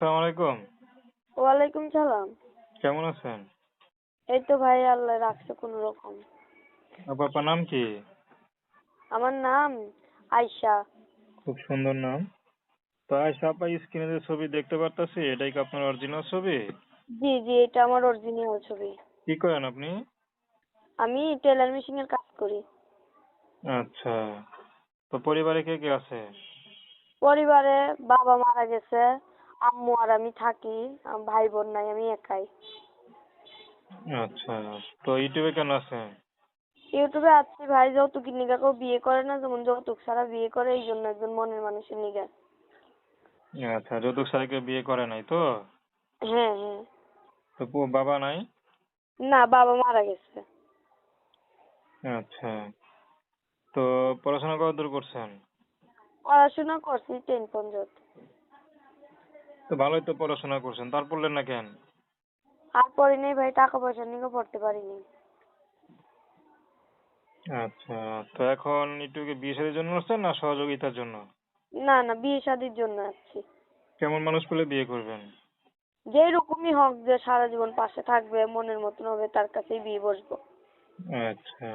আসসালামু আলাইকুম। ওয়ালাইকুম সালাম। কেমন আছেন? এই তো ভাই আল্লাহ রাখছে কোন রকম। আপু আপনার নাম কি? আমার নাম আয়শা। খুব সুন্দর নাম। তো আয়সা আপা স্ক্রিনে যে ছবি দেখতে পারতাছি এটাই কি আপনার অরিজিনাল ছবি? জি জি এটা আমার অরিজিনাল ছবি। কি করেন আপনি? আমি টেলার মেশিন এর কাজ করি। আচ্ছা। তো পরিবারে কে কে আছে? পরিবারে বাবা মারা গেছে। আম্মু আর আমি থাকি ভাই বোন নাই আমি একাই। আচ্ছা তো ইউটিউবে কেন আছেন? ইউটিউবে আছি ভাই যৌতুক নিগা কেউ বিয়ে করে না যেমন যৌতুক ছাড়া বিয়ে করে এই জন্য একজন মনের মানুষের নিগা। আচ্ছা যৌতুক সারিকে বিয়ে করে নাই তো? হ্যাঁ হ্যাঁ। তো বাবা নাই? না বাবা মারা গেছে। আচ্ছা তো পড়াশোনা কত দূর করছেন? পড়াশোনা করছি টেন পর্যন্ত। তো ভালোই তো পড়াশোনা করছেন। তার পড়লেন না কেন? আর পড়ি নাই ভাই টাকা পয়সা নিয়ে পড়তে পারিনি। আচ্ছা তো এখন ইউটিউবে বিয়ে শাদীর জন্য আসছেন না সহযোগিতার জন্য? না না বিয়ে শাদির জন্য আসছি। কেমন মানুষ পেলে বিয়ে করবেন? যেই রকমই হোক যে সারা জীবন পাশে থাকবে মনের মতন হবে তার কাছেই বিয়ে বসবো। আচ্ছা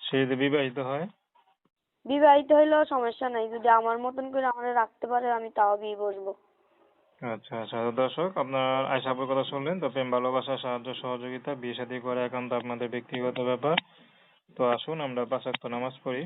সে যদি বিবাহিত হয়? বিবাহিত হইলেও সমস্যা নাই যদি আমার মতন করে আমার রাখতে পারে আমি তাও বিয়ে বসবো। আচ্ছা আচ্ছা। দর্শক, আপনার আয়সা আপুর কথা শুনলেন, তো প্রেম, ভালোবাসা, সাহায্য, সহযোগিতা, বিয়ে শাদী করা একান্ত আপনাদের ব্যক্তিগত ব্যাপার। তো আসুন, আমরা পাঁচ নামাজ পড়ি।